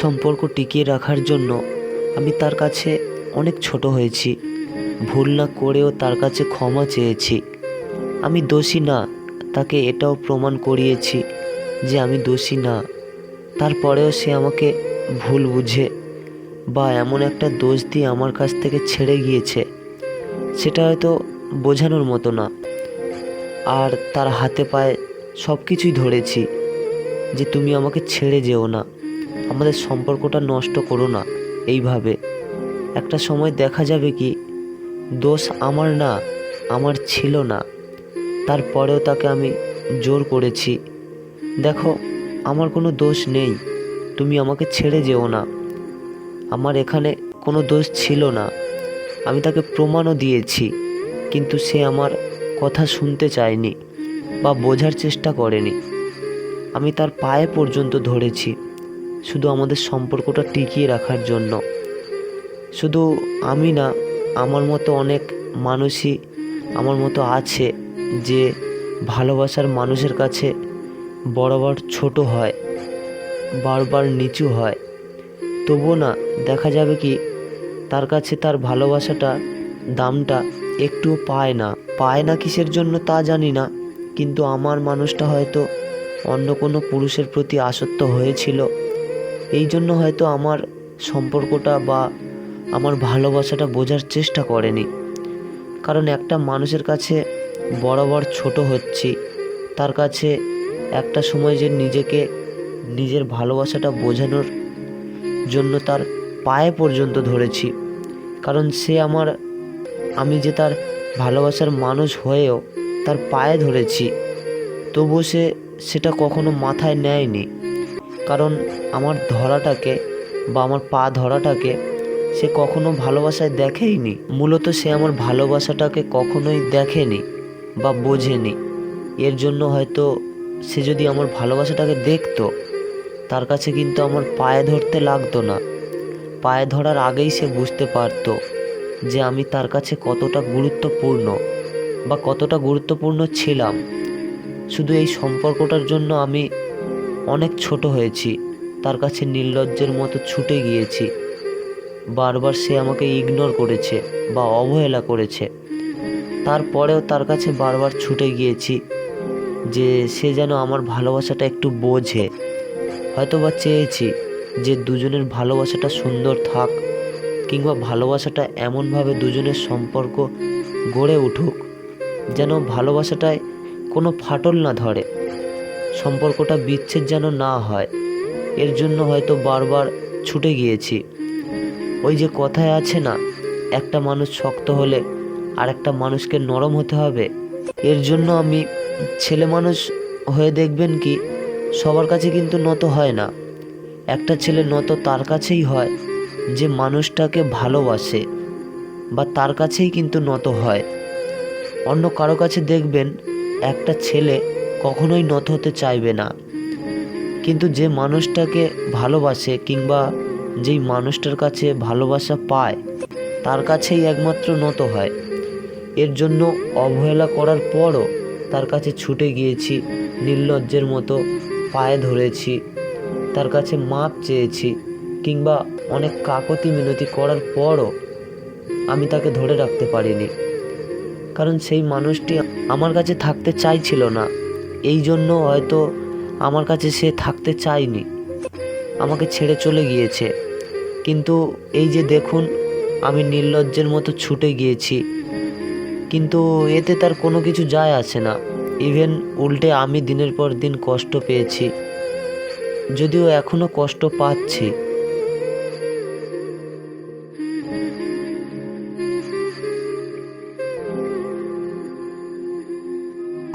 সম্পর্ক টিকিয়ে রাখার জন্য আমি তার কাছে অনেক ছোট হয়েছি। ভুল না করেও তার কাছে ক্ষমা চেয়েছি। আমি দোষী না, তাকে এটাও প্রমাণ করিয়েছি যে আমি দোষী না। তারপরেও সে আমাকে ভুল বুঝে বা এমন একটা দোষ দিয়ে আমার কাছ থেকে ছেড়ে গিয়েছে, সেটা হয়তো বোঝানোর মতো না। আর তার হাতে পায়ে সব কিছুই ধরেছি যে তুমি আমাকে ছেড়ে যেও না। আমাদের সম্পর্কটা নষ্ট করো না, এইভাবে। একটা সময় দেখা যাবে কি, দোষ আমার না, আমার ছিল না। তারপরেও তাকে আমি জোর করেছি। দেখো, আমার কোনো দোষ নেই, তুমি আমাকে ছেড়ে যেও না। আমার এখানে কোনো দোষ ছিল না। আমি তাকে প্রমাণও দিয়েছি, কিন্তু সে আমার কথা শুনতে চায়নি বা বোঝার চেষ্টা করেনি। আমি তার পায়ে পর্যন্ত ধরেছি। শুধু আমাদের সম্পর্কটা টিকিয়ে রাখার জন্য। শুধু আমি না, আমার মতো অনেক মানুষই আমার মতো আছে যে ভালোবাসার মানুষের কাছে বরাবর ছোট হয়, বারবার নিচু হয়। তবুও না, দেখা যাবে কি, তার কাছে তার ভালোবাসাটা, দামটা একটুও পায় না। পায় না কিসের জন্য তা জানি না, কিন্তু আমার মানুষটা হয়তো অন্য কোনো পুরুষের প্রতি আসক্ত হয়েছিল। এই জন্য হয়তো আমার সম্পর্কটা বা আমার ভালোবাসাটা বোঝার চেষ্টা করেনি। কারণ একটা মানুষের কাছে বরাবর ছোট হচ্ছি, তার কাছে একটা সময় যে নিজেকে, নিজের ভালোবাসাটা বোঝানোর জন্য তার পায়ে পর্যন্ত ধরেছি। কারণ সে আমার, আমি যে তার ভালোবাসার মানুষ হয়েও তার পায়ে ধরেছি, তবুও সে সেটা কখনো মাথায় নেয়নি। কারণ আমার ধরাটাকে বা আমার পা ধরাটাকে সে কখনো ভালোবাসায় দেখেইনি। মূলত সে আমার ভালোবাসাটাকে কখনোই দেখেনি বা বোঝেনি। এর জন্য হয়তো সে যদি আমার ভালোবাসাটাকে দেখতো, তার কাছে কিন্তু আমার পায়ে ধরতে লাগতো না। পায়ে ধরার আগেই সে বুঝতে পারতো যে আমি তার কাছে কতটা গুরুত্বপূর্ণ বা কতটা গুরুত্বপূর্ণ ছিলাম। শুধু এই সম্পর্কটার জন্য আমি অনেক ছোট হয়েছি। তার কাছে নির্লজ্জের মতো ছুটে গিয়েছি। বারবার সে আমাকে ইগনোর করেছে বা অবহেলা করেছে। তারপরেও তার কাছে বারবার ছুটে গিয়েছি যে সে যেন আমার ভালোবাসাটা একটু বোঝে। হয়তো বা চেয়েছি যে দুজনের ভালোবাসাটা সুন্দর থাক কিংবা ভালোবাসাটা এমনভাবে দুজনের সম্পর্ক গড়ে উঠুক যেন ভালোবাসাটায় কোনো ফাটল না ধরে। সম্পর্কটা বিচ্ছেদ যেন না হয়। এর জন্য হয়তো বারবার ছুটে গিয়েছি। ওই যে কথায় আছে না, একটা মানুষ শক্ত হলে আর একটা মানুষকে নরম হতে হবে। এর জন্য আমি ছেলে মানুষ হয়ে দেখবেন কি, সবার কাছে কিন্তু নত হয় না। একটা ছেলে নত তার কাছেই হয় যে মানুষটাকে ভালোবাসে বা তার কাছেই কিন্তু নত হয়। অন্য কারও কাছে দেখবেন একটা ছেলে কখনোই নত হতে চাইবে না। কিন্তু যে মানুষটাকে ভালোবাসে কিংবা যেই মানুষটার কাছে ভালোবাসা পায়, তার কাছেই একমাত্র নত হয়। এর জন্য অবহেলা করার পরও তার কাছে ছুটে গিয়েছি, নির্লজ্জের মতো পায়ে ধরেছি, তার কাছে মাপ চেয়েছি কিংবা অনেক কাকতি মিনতি করার পরও আমি তাকে ধরে রাখতে পারিনি। কারণ সেই মানুষটি আমার কাছে থাকতে চাইছিল না। এই জন্য হয়তো আমার কাছে সে থাকতে চায়নি। আমাকে ছেড়ে চলে গিয়েছে। কিন্তু এই যে দেখুন, আমি নির্লজ্জের মতো ছুটে গিয়েছি। কিন্তু এতে তার কোনো কিছু যায় আসে না। ইভেন উল্টে আমি দিনের পর দিন কষ্ট পেয়েছি। যদিও এখনও কষ্ট পাচ্ছি।